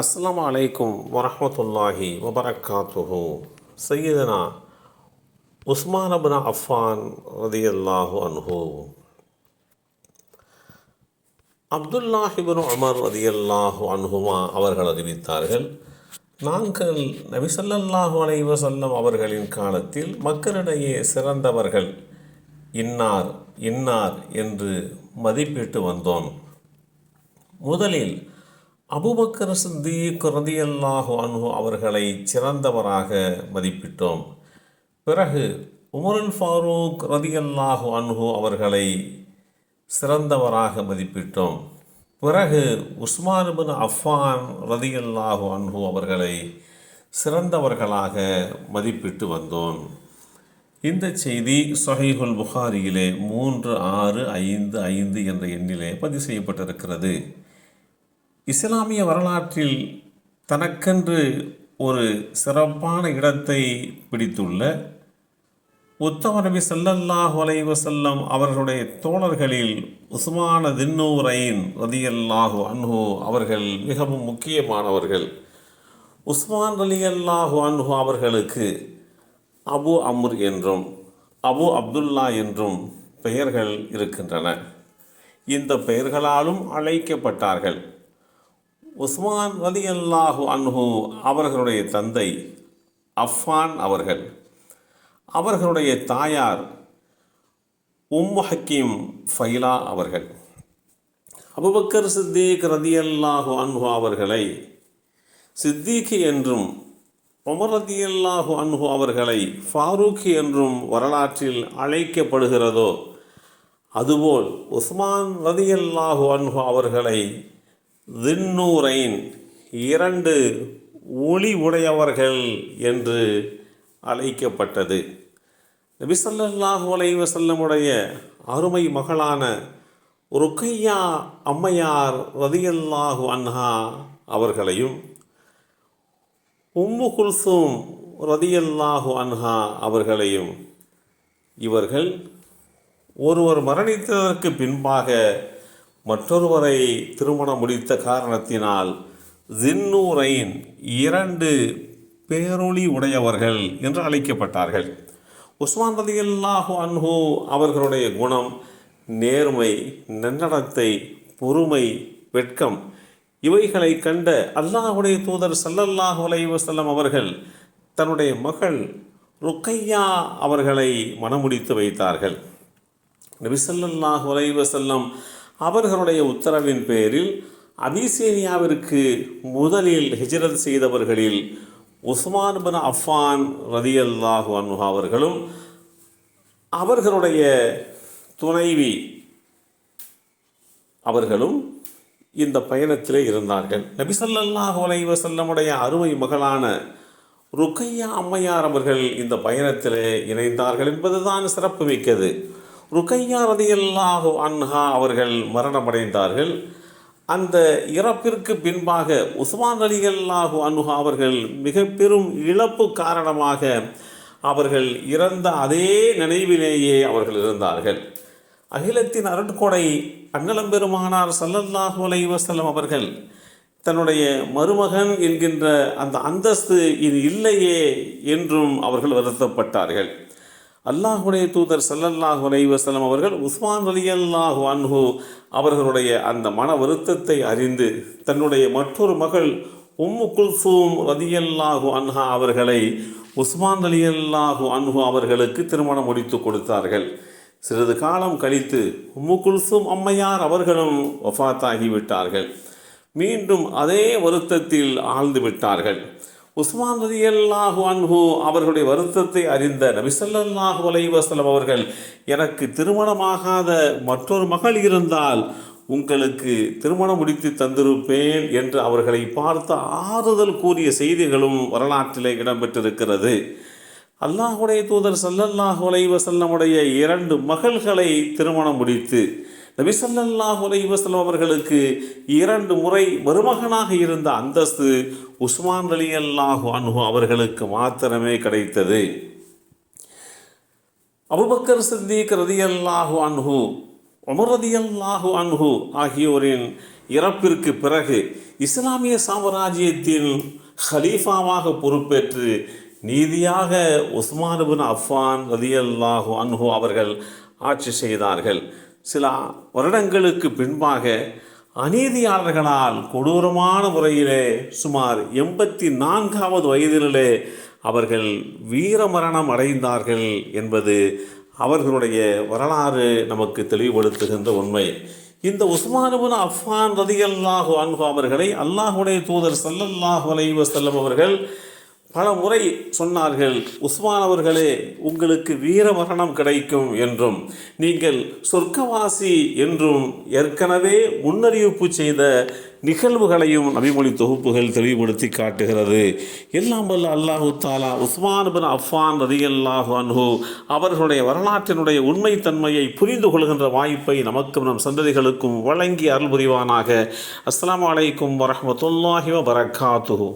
அஸ்லாம் அலைக்கும் வரமத்துல்லாஹி வபரக்காத்துஹு. சையதனா உஸ்மான் அப்ன அஃபான் ரதியல்லாஹு அன்ஹு. அப்துல்லாஹிபின் ரதி அல்லாஹு அன்ஹுமா அவர்கள் அறிவித்தார்கள் நாங்கள் நபிசல்லாஹு அலைவசல்லம் அவர்களின் காலத்தில் மக்களிடையே சிறந்தவர்கள் இன்னார் இன்னார் என்று மதிப்பிட்டு வந்தோம். முதலில் அபுபக்கர் சித்திக் ரதியல்லாஹு அன்ஹு அவர்களை சிறந்தவராக மதிப்பிட்டோம். பிறகு உமருல் ஃபாரூக் ரதியல்லாஹு அன்ஹு அவர்களை சிறந்தவராக மதிப்பிட்டோம். பிறகு உஸ்மானுபின் அஃபான் ரதியல்லாஹு அன்ஹு அவர்களை சிறந்தவர்களாக மதிப்பிட்டு வந்தோம். இந்த செய்தி சொஹைஹுல் புகாரியிலே மூன்று ஆறு ஐந்து ஐந்து என்ற எண்ணிலே பதிவு செய்யப்பட்டிருக்கிறது. இஸ்லாமிய வரலாற்றில் தனக்கென்று ஒரு சிறப்பான இடத்தை பிடித்துள்ள உத்தம நபி ஸல்லல்லாஹு அலைஹி அவர்களுடைய தோழர்களில் உஸ்மான தின்னூரைன் ரதியல்லாஹு அன்ஹு அவர்கள் மிகவும் முக்கியமானவர்கள். உஸ்மான் ரலியல்லாஹு அன்ஹு அவர்களுக்கு அபு அமுர் என்றும் அபு அப்துல்லா என்றும் பெயர்கள் இருக்கின்றன. இந்த பெயர்களாலும் அழைக்கப்பட்டார்கள். உஸ்மான் ரலி அல்லாஹு அன்ஹு அவர்களுடைய தந்தை அஃபான் அவர்கள். அவர்களுடைய தாயார் உம்மு ஹக்கீம் ஃபைலா அவர்கள். அபுபக்கர் சித்தீக் ரதி அல்லாஹு அன்ஹு அவர்களை சித்திக் என்றும் உமர் ரதி அல்லாஹு அன்ஹு அவர்களை ஃபாரூக் என்றும் வரலாற்றில் அழைக்கப்படுகிறதோ அதுபோல் உஸ்மான் ரதி அல்லாஹு அன்ஹு அவர்களை தின்னூரைன் இரண்டு ஒளி உடையவர்கள் என்று அழைக்கப்பட்டது. நபிசல்லாஹு அலைவ செல்லமுடைய அருமை மகளான ருக்கையா அம்மையார் ரதியல்லாஹு அன்ஹா அவர்களையும் உம்மு குல்சூம் ரதியல்லாஹு அன்ஹா அவர்களையும் இவர்கள் ஒருவர் மரணித்ததற்கு பின்பாக மற்றொருவரை திருமணம் முடித்த காரணத்தினால் ஜின்னூரைன் இரண்டு பேரொளி உடையவர்கள் என்று அழைக்கப்பட்டார்கள். உஸ்மான் ரதியல்லாஹு அன்ஹு அவர்களுடைய குணம் நேர்மை நன்னடத்தை பொறுமை வெட்கம் இவைகளை கண்ட அல்லாஹுடைய தூதர் சல்லல்லாஹு அலைவசல்லம் அவர்கள் தன்னுடைய மகள் ருக்கையா அவர்களை மணமுடித்து வைத்தார்கள். நபிசல்லாஹு அலைஹி வஸல்லம் அவர்களுடைய உத்தரவின் பேரில் அபிசேனியாவிற்கு முதலில் ஹிஜ்ரத் செய்தவர்களில் உஸ்மான் பின் அஃபான் ரதியல்லாஹு அன்ஹு அவர்களும் அவர்களுடைய துணைவி அவர்களும் இந்த பயணத்திலே இருந்தார்கள். நபிசல்லாஹு அலைவ செல்லமுடைய அருமை மகளான ருக்கையா அம்மையார் அவர்கள் இந்த பயணத்திலே இணைந்தார்கள் என்பதுதான் சிறப்பு மிக்கது. ருக்கையா ரதியல்லாஹு அன்ஹா அவர்கள் மரணமடைந்தார்கள். அந்த இறப்பிற்கு பின்பாக உஸ்மான் அலிகல்லாஹு அன்ஹா அவர்கள் மிக பெரும் இழப்பு காரணமாக அவர்கள் இறந்த அதே நினைவிலேயே அவர்கள் இருந்தார்கள். அகிலத்தின் அருட்கொடை அன்னலம்பெருமானார் சல்லல்லாஹு அலை வசல்லம் அவர்கள் தன்னுடைய மருமகன் என்கின்ற அந்த அந்தஸ்து இது இல்லையே என்றும் அவர்கள் வருத்தப்பட்டார்கள். அல்லாஹுடைய தூதர் சல்லல்லாஹு அலைவசலம் அவர்கள் உஸ்மான் அலி அல்லாஹு அன்ஹு அவர்களுடைய அந்த மன வருத்தத்தை அறிந்து தன்னுடைய மற்றொரு மகள் உம்மு குல்சூம் ரதியல்லாஹு அன்ஹா அவர்களை உஸ்மான் அலி அல்லாஹு அன்ஹு அவர்களுக்கு திருமணம் முடித்து கொடுத்தார்கள். சிறிது காலம் கழித்து உம்மு குல்சூம் அம்மையார் அவர்களும் வஃபாத்தாகிவிட்டார்கள் மீண்டும் அதே வருத்தத்தில் ஆழ்ந்து விட்டார்கள். உஸ்மான் ரதி அல்லாஹு அன்ஹு அவர்களுடைய வருத்தத்தை அறிந்த நபிசல்லாஹு அலைவாஸ்லம் அவர்கள் எனக்கு திருமணமாகாத மற்றொரு மகள் இருந்தால் உங்களுக்கு திருமணம் முடித்து தந்திருப்பேன் என்று அவர்களை பார்த்து ஆறுதல் கூறிய செய்திகளும் வரலாற்றிலே இடம்பெற்றிருக்கிறது. அல்லாஹுடைய தூதர் சல்லல்லாஹு அலைவசல்லமுடைய இரண்டு மகள்களை திருமணம் முடித்து நபி சல்லல்லாஹு அலைஹி அவர்களுக்கு இரண்டு முறை மருமகனாக இருந்த அந்தஸ்து உஸ்மான் அலி அல்லாஹு அனுகு அவர்களுக்கு மாத்திரமே கிடைத்தது. அபுபக்கர் சித்திக் ரதியல்லாஹு அன்ஹு உமர் ரதியல்லாஹு அன்ஹு ஆகியோரின் இறப்பிற்கு பிறகு இஸ்லாமிய சாம்ராஜ்யத்தின் ஹலீஃபாவாக பொறுப்பேற்று நீதியாக உஸ்மானுபின் அஃபான் ரதியல்லாஹு அன்ஹு அவர்கள் ஆட்சி செய்தார்கள். சில வருடங்களுக்கு பின்பாக அநீதியாளர்களால் கொடூரமான முறையிலே சுமார் எண்பத்தி நான்காவது வயதிலே அவர்கள் வீரமரணம் அடைந்தார்கள் என்பது அவர்களுடைய வரலாறு நமக்கு தெளிவுபடுத்துகின்ற உண்மை. இந்த உஸ்மானுபுன் அஃபான் ரதியல்லாஹு அன்பு அவர்களை அல்லாஹுடைய தூதர் சல்லல்லாஹு அலைஹி வஸல்லம் அவர்கள் பல முறை சொன்னார்கள் உஸ்மான் அவர்களே உங்களுக்கு வீர மரணம் கிடைக்கும் என்றும் நீங்கள் சொர்க்கவாசி என்றும் ஏற்கனவே முன்னறிவிப்பு செய்த நிகழ்வுகளையும் நபிமொழி தொகுப்புகள் தெளிவுபடுத்தி காட்டுகிறது. எல்லாம் வல்ல அல்லாஹு தாலா உஸ்மான் பின் அஃபான் ரதியல்லாஹு அன்ஹு அவர்களுடைய வரலாற்றினுடைய உண்மைத்தன்மையை புரிந்து கொள்கின்ற வாய்ப்பை நமக்கும் நம் சந்ததிகளுக்கும் வழங்கி அருள் புரிவானாக. அஸ்லாம் அலைக்கும் வரமத்துல்லாஹி வபரகாத்துஹு